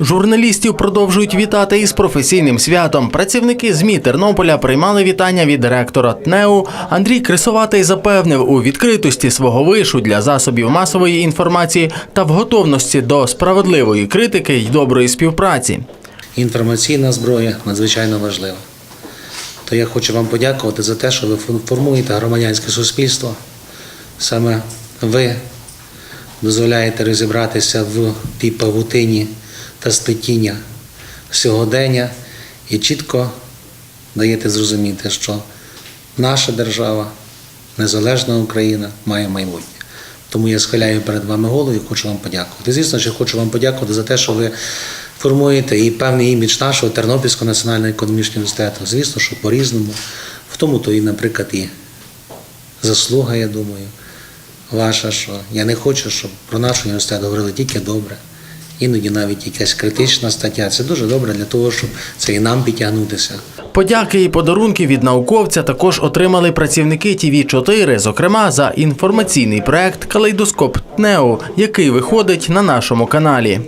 Журналістів продовжують вітати із професійним святом. Працівники ЗМІ Тернополя приймали вітання від ректора ТНЕУ. Андрій Крисоватий запевнив у відкритості свого вишу для засобів масової інформації та в готовності до справедливої критики й доброї співпраці. Інформаційна зброя надзвичайно важлива. То я хочу вам подякувати за те, що ви формуєте громадянське суспільство. Саме ви дозволяєте розібратися в тій павутині та сплетіння сьогодення і чітко даєте зрозуміти, що наша держава, незалежна Україна, має майбутнє. Тому я схиляю перед вами голову і хочу вам подякувати. Звісно, що хочу вам подякувати за те, що ви формуєте і певний імідж нашого Тернопільського національного економічного університету. Звісно, що по-різному. В тому то і, наприклад, і заслуга, я думаю, ваша, що я не хочу, щоб про наш університет говорили тільки добре. Іноді навіть якась критична стаття. Це дуже добре для того, щоб це і нам підтягнутися. Подяки і подарунки від науковця також отримали працівники ТІВІ 4 зокрема за інформаційний проект Калейдоскоп ТНЕО, який виходить на нашому каналі.